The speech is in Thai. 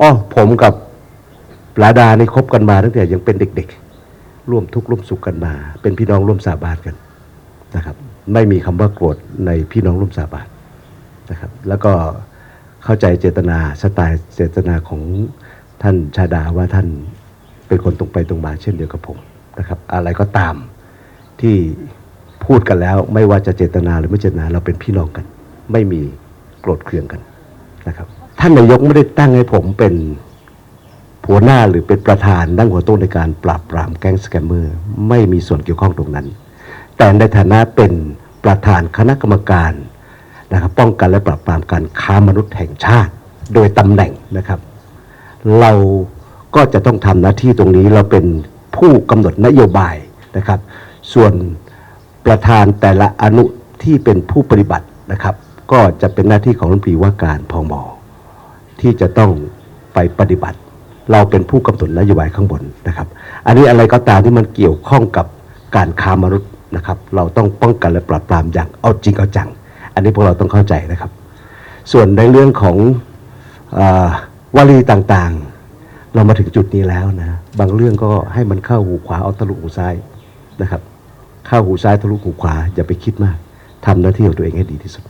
อ๋อผมกับปลาดานี่คบกันมาตั้งแต่ยังเป็นเด็กๆ ร่วมทุกข์ร่วมสุขกันมา เป็นพี่น้องร่วมสาบานกันนะครับ ไม่มีคำว่าโกรธในพี่น้องร่วมสาบานนะครับ แล้วก็เข้าใจเจตนาสไตล์เจตนาของท่านชาดาว่าท่านเป็นคนตรงไปตรงมาเช่นเดียวกับผมนะครับ อะไรก็ตามที่พูดกันแล้วไม่ว่าจะเจตนาหรือไม่เจตนาเราเป็นพี่น้องกัน ไม่มีโกรธเคืองกันนะครับ ท่านนายกไม่ได้ตั้งให้ผมเป็นหัวหน้าหรือเป็นประธานนั่งหัวโต๊ะในการปราบปรามแก๊งสแกมเมอร์ไม่มีส่วนเกี่ยวข้องตรงนั้น แต่ในฐานะเป็นประธานคณะกรรมการนะครับป้องกันและปราบปรามการค้ามนุษย์แห่งชาติ โดยตำแหน่งนะครับ เราก็จะต้องทำหน้าที่ตรงนี้เราเป็นผู้กำหนดนโยบายนะครับ ส่วนประธานแต่ละอนุที่เป็นผู้ปฏิบัตินะครับ ก็จะเป็นหน้าที่ของรัฐมนตรีว่าการพอม ที่จะต้องไปปฏิบัติ เราเป็นผู้กำหนดนโยบายข้างบนนะครับ อันนี้อะไรก็ตามที่มันเกี่ยวข้องกับการค้ามนุษย์นะครับ เราต้องป้องกันและปราบปรามอย่างเอาจริงเอาจัง อันนี้พวกเราต้องเข้าใจนะครับ ส่วนในเรื่องของออวลีต่างๆ เรามาถึงจุดนี้แล้วนะ บางเรื่องก็ให้มันเข้าหูขวาเอาทะลุหูซ้ายนะครับ เข้าหูซ้ายทะลุหูขวาอย่าไปคิดมากทำหน้าที่ของตัวเองให้ดีที่สุด